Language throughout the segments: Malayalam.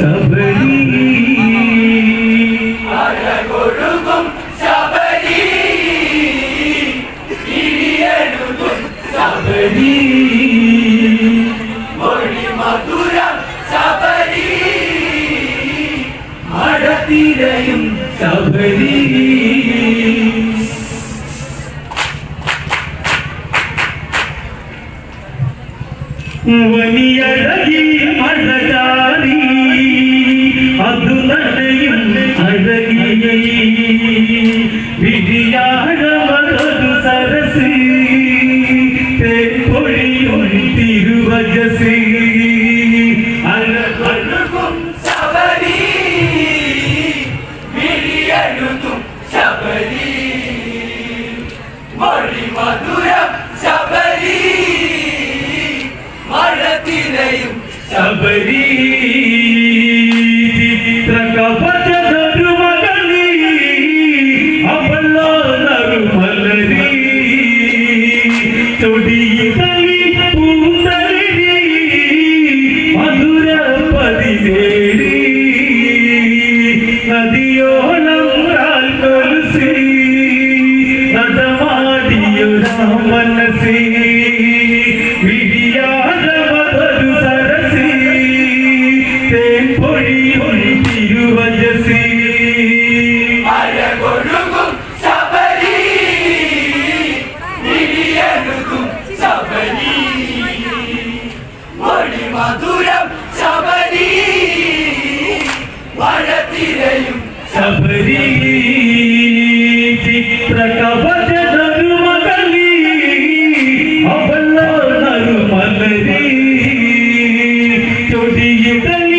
സബരീ മുവനിയഴകിൽ മഴ ചാരി അതു തന്നെയും അഴകിയേ സരസി. തെപ്പൊഴിയും തിരുവജസി അഴകും ശബരി വിരിയഴുതും ശബരി. മൊഴി ശബരീ ಶಬರಿ ಚಿತ್ರ ಕವಚ ನರುಮಗಲಿ ಅಬಲ್ಲ ನರುಮಗಲಿ ಚೊಡಿಯಿದಲಿ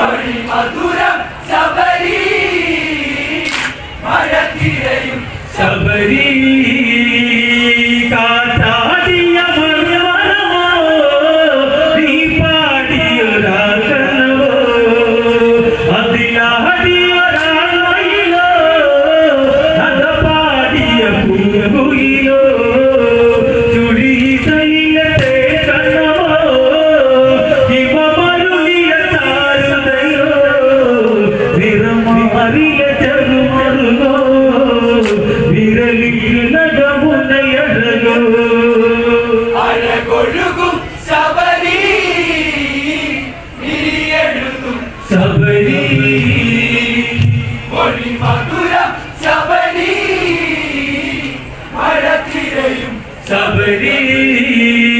Sorry, Madura. sabri.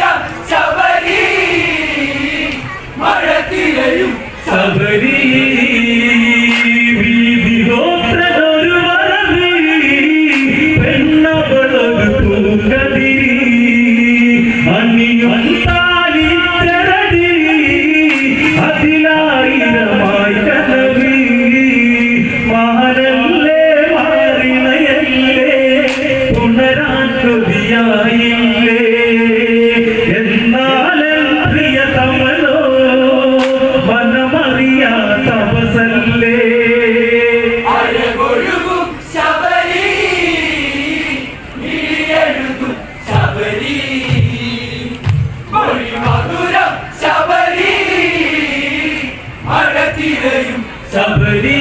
ശക്തിയെയും ശബരി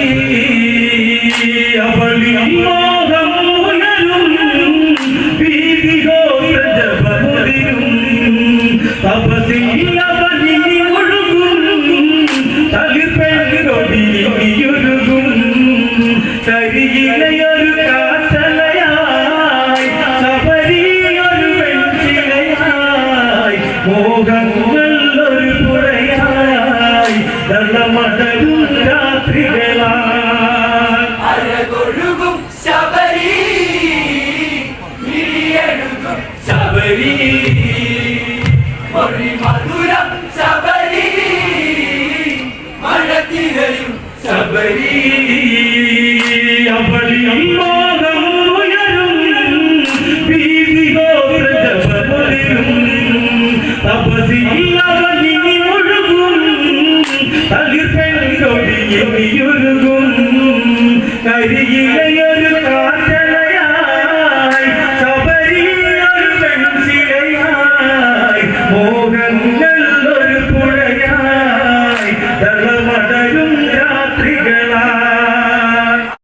അവളി മോഹം ഉണരും ഭീതികോ ജപതിരും തപസില്ല മോഹങ്ങൾ மதரும் ராத்திரிகளால் அழகொழுகும் சபரி சபரி. மொழி மதுரம் சபரி மழத்திரையும் சபரி. அவளி அம்மா தபசி